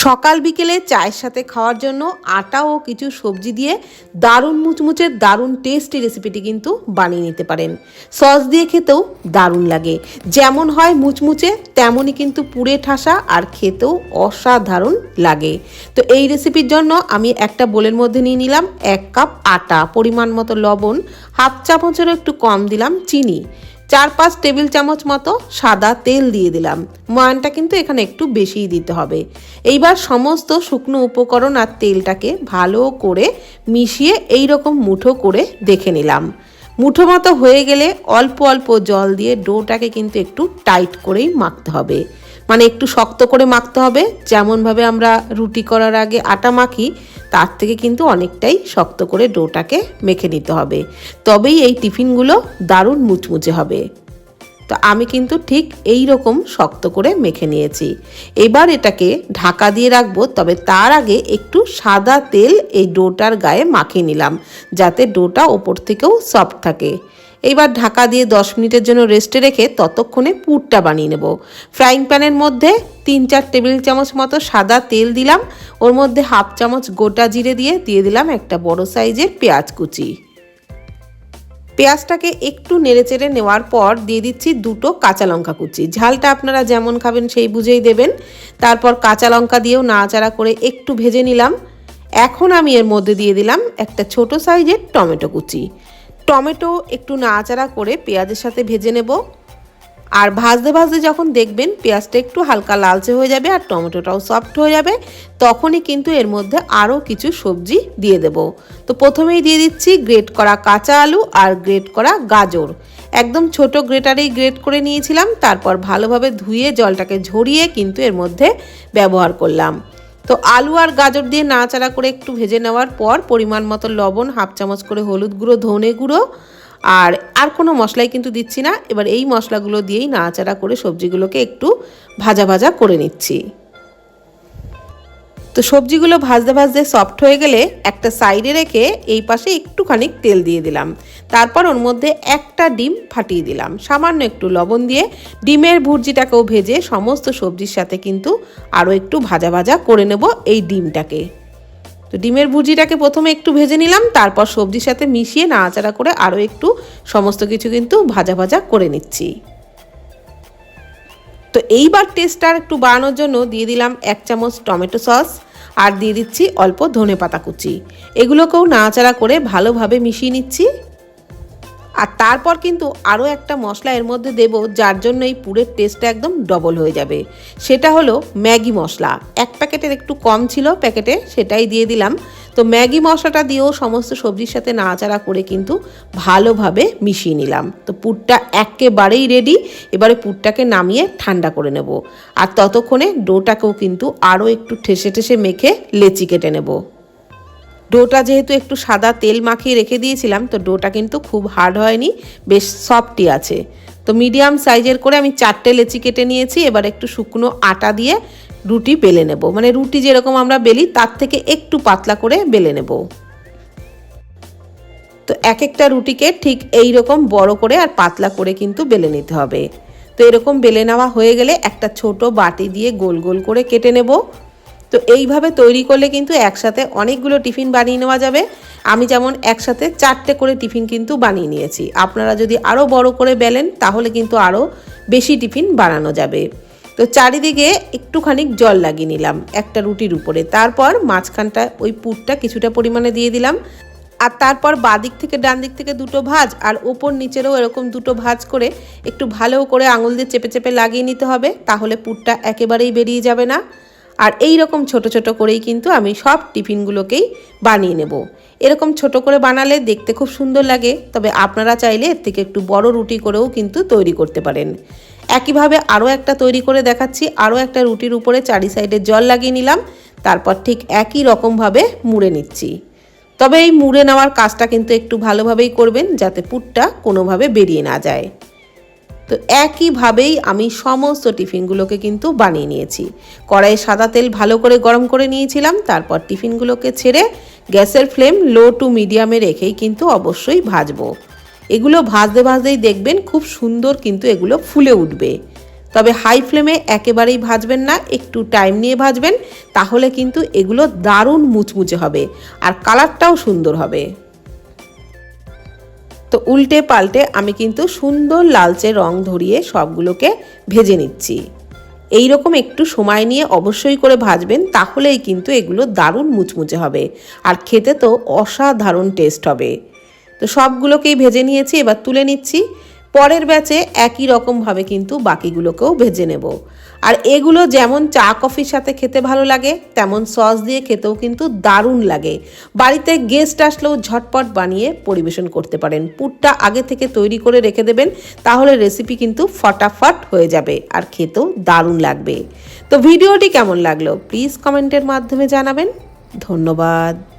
সকাল বিকেলে চায়ের সাথে খাওয়ার জন্য আটা ও কিছু সবজি দিয়ে দারুণ মুচমুচে দারুণ টেস্টি রেসিপিটি কিন্তু বানিয়ে নিতে পারেন। সস দিয়ে খেতেও দারুণ লাগে। যেমন হয় মুচমুচে, তেমনই কিন্তু পুড়ে ঠাসা আর খেতেও অসাধারণ লাগে। তো এই রেসিপির জন্য আমি একটা বোলের মধ্যে নিয়ে নিলাম এক কাপ আটা। পরিমাণ মতো লবণ, হাফ চামচেরও একটু কম দিলাম চিনি। চার পাঁচ টেবিল চামচ মতো সাদা তেল দিয়ে দিলাম। ময়ানটা কিন্তু এখানে একটু বেশিই দিতে হবে। এইবার সমস্ত শুকনো উপকরণ আর তেলটাকে ভালো করে মিশিয়ে এই রকম মুঠো করে দেখে নিলাম। মুঠো মতো হয়ে গেলে অল্প অল্প জল দিয়ে ডোটাকে কিন্তু একটু টাইট করেই মাখতে হবে। মানে একটু শক্ত করে মাখতে হবে। যেমনভাবে আমরা রুটি করার আগে আটা মাখি তার থেকে কিন্তু অনেকটাই শক্ত করে ডোটাকে মেখে নিতে হবে। তবেই এই টিফিনগুলো দারুণ মুচমুচে হবে। তো আমি কিন্তু ঠিক এই রকম শক্ত করে মেখে নিয়েছি। এবার এটাকে ঢাকা দিয়ে রাখব, তবে তার আগে একটু সাদা তেল এই ডোটার গায়ে মাখিয়ে নিলাম, যাতে ডোটা ওপর থেকেও সফট থাকে। এইবার ঢাকা দিয়ে দশ মিনিটের জন্য রেস্টে রেখে ততক্ষণে পুরটা বানিয়ে নেব। ফ্রাইং প্যানের মধ্যে তিন চার টেবিল চামচ মতো সাদা তেল দিলাম। ওর মধ্যে হাফ চামচ গোটা জিরে দিয়ে দিয়ে দিলাম একটা বড় সাইজের পেঁয়াজ কুচি। পেঁয়াজটাকে একটু নেড়েচেড়ে নেওয়ার পর দিয়ে দিচ্ছি দুটো কাঁচা লঙ্কা কুচি। ঝালটা আপনারা যেমন খাবেন সেই বুঝেই দেবেন। তারপর কাঁচা লঙ্কা দিয়েও নাড়াচাড়া করে একটু ভেজে নিলাম। এখন আমি এর মধ্যে দিয়ে দিলাম একটা ছোট সাইজের টমেটো কুচি। টমেটো একটু নাড়াচাড়া করে পেঁয়াজের সাথে ভেজে নেব। আর ভাজতে ভাজতে যখন দেখবেন পেঁয়াজটা একটু হালকা লালচে হয়ে যাবে আর টমেটোটাও সফট হয়ে যাবে, তখনই কিন্তু এর মধ্যে আরও কিছু সবজি দিয়ে দেব। তো প্রথমেই দিয়ে দিচ্ছি গ্রেট করা কাঁচা আলু আর গ্রেট করা গাজর। একদম ছোট গ্রেটারেই গ্রেট করে নিয়েছিলাম, তারপর ভালোভাবে ধুয়ে জলটাকে ঝরিয়ে কিন্তু এর মধ্যে ব্যবহার করলাম। তো আলু আর গাজর দিয়ে নাড়াচাড়া করে একটু ভেজে নেওয়ার পর পরিমাণ মতো লবণ, হাফ চামচ করে হলুদ গুঁড়ো, ধনে গুঁড়ো আর আর কোনো মশলাই কিন্তু দিচ্ছি না। এবার এই মশলাগুলো দিয়েই নাড়াচাড়া করে সবজিগুলোকে একটু ভাজা ভাজা করে নিচ্ছি। তো সবজিগুলো ভাজতে ভাজতে সফট হয়ে গেলে একটা সাইডে রেখে এই পাশে একটুখানি তেল দিয়ে দিলাম। তারপর ওর মধ্যে একটা ডিম ফাটিয়ে দিলাম। সামান্য একটু লবণ দিয়ে ডিমের ভুর্জিটাকেও ভেজে সমস্ত সবজির সাথে কিন্তু আরও একটু ভাজা ভাজা করে নেব এই ডিমটাকে। তো ডিমের ভুজিটাকে প্রথমে একটু ভেজে নিলাম, তারপর সবজির সাথে মিশিয়ে নাড়াচাড়া করে আরও একটু সমস্ত কিছু কিন্তু ভাজা ভাজা করে নিচ্ছি। তো এইবার টেস্টটা একটু বাড়ানোর জন্য দিয়ে দিলাম এক চামচ টমেটো সস আর দিয়ে দিচ্ছি অল্প ধনে পাতা কুচি। এগুলোকেও নাড়াচাড়া করে ভালোভাবে মিশিয়ে নিচ্ছি। আর তারপর কিন্তু আরও একটা মশলা এর মধ্যে দেব, যার জন্য এই পুরের টেস্টটা একদম ডবল হয়ে যাবে। সেটা হলো ম্যাগি মশলা। এক প্যাকেটের একটু কম ছিল প্যাকেটে, সেটাই দিয়ে দিলাম। তো ম্যাগি মশলাটা দিয়েও সমস্ত সবজির সাথে নাড়াচাড়া করে কিন্তু ভালোভাবে মিশিয়ে নিলাম। তো পুরটা একেবারেই রেডি এবারে পুরটাকে নামিয়ে ঠান্ডা করে নেব। আর ততক্ষণে ডোটাকেও কিন্তু আরও একটু ঠেসে ঠেসে মেখে লেচি কেটে নেব। ডোটা যেহেতু একটু সাদা তেল মাখিয়ে রেখে দিয়েছিলাম, তো ডোটা কিন্তু খুব হার্ড হয়নি, বেশ সফটই আছে। তো মিডিয়াম সাইজের করে আমি চারটে লেচি কেটে নিয়েছি, এবার একটু শুকনো আটা দিয়ে রুটি বেলে নেব। মানে রুটি যেরকম আমরা বেলি, তার থেকে একটু পাতলা করে বেলে নেব। তো এক একটা রুটিকে ঠিক এই রকম বড় করে আর পাতলা করে কিন্তু বেলে নিতে হবে। তো এরকম বেলে নেওয়া হয়ে গেলে একটা ছোট বাটি দিয়ে গোল গোল করে কেটে নেব। তো এইভাবে তৈরি করলে কিন্তু একসাথে অনেকগুলো টিফিন বানিয়ে নেওয়া যাবে। আমি যেমন একসাথে চারটে করে টিফিন কিন্তু বানিয়ে নিয়েছি। আপনারা যদি আরও বড় করে বেলেন, তাহলে কিন্তু আরও বেশি টিফিন বানানো যাবে। তো চারিদিকে একটুখানি জল লাগিয়ে নিলাম একটা রুটির উপরে। তারপর মাঝখানটা, ওই পুরটা কিছুটা পরিমাণে দিয়ে দিলাম। আর তারপর বাদিক থেকে ডান দিক থেকে দুটো ভাজ আর ওপর নিচেরও এরকম দুটো ভাজ করে একটু ভালো করে আঙুল দিয়ে চেপে চেপে লাগিয়ে নিতে হবে। তাহলে পুরটা একেবারেই বেরিয়ে যাবে না। আর এই রকম ছোট ছোট করেই কিন্তু আমি সব টিফিনগুলোকেই বানিয়ে নেব। এরকম ছোট করে বানালে দেখতে খুব সুন্দর লাগে, তবে আপনারা চাইলে এর থেকে একটু বড় রুটি করেও কিন্তু তৈরি করতে পারেন। একইভাবে আরও একটা তৈরি করে দেখাচ্ছি, আরও একটা রুটির উপরে চারি সাইডে জল লাগিয়ে নিলাম, তারপর ঠিক একই রকমভাবে মুড়ে নিচ্ছি। তবে এই মুড়ে নেওয়ার কাজটা কিন্তু একটু ভালোভাবেই করবেন, যাতে পুরটা কোনোভাবে বেরিয়ে না যায়। তো একইভাবেই আমি সমস্ত টিফিনগুলোকে কিন্তু বানিয়ে নিয়েছি। কড়াইয়ে সাদা তেল ভালো করে গরম করে নিয়েছিলাম, তারপর টিফিনগুলোকে ছেড়ে গ্যাসের ফ্লেম লো টু মিডিয়ামে রেখেই কিন্তু অবশ্যই ভাজবো। এগুলো ভাজতে ভাজতেই দেখবেন খুব সুন্দর কিন্তু এগুলো ফুলে উঠবে। তবে হাই ফ্লেমে একেবারেই ভাজবেন না, একটু টাইম নিয়ে ভাজবেন, তাহলে কিন্তু এগুলো দারুণ মুচমুচে হবে আর কালারটাও সুন্দর হবে। তো উল্টে পাল্টে আমি কিন্তু সুন্দর লালচে রং ধরিয়ে সবগুলোকে ভেজে নিচ্ছি। এই রকম একটু সময় নিয়ে অবশ্যই করে ভাজবেন, তাহলেই কিন্তু এগুলো দারুণ মুচমুচে হবে আর খেতে তো অসাধারণ টেস্ট হবে। তো সবগুলোকেই ভেজে নিয়েছি, এবার তুলে নিচ্ছি। পরের ব্যাচে একই রকমভাবে কিন্তু বাকিগুলোকেও ভেজে নেব। আর এগুলো যেমন চা, কফির সাথে খেতে ভালো লাগে, তেমন সস দিয়ে খেতেও কিন্তু দারুণ লাগে। বাড়িতে গেস্ট আসলেও ঝটপট বানিয়ে পরিবেশন করতে পারেন। পুরটা আগে থেকে তৈরি করে রেখে দেবেন, তাহলে রেসিপি কিন্তু ফটাফট হয়ে যাবে আর খেতেও দারুণ লাগবে। তো ভিডিওটি কেমন লাগল? প্লিজ কমেন্টের মাধ্যমে জানাবেন। ধন্যবাদ।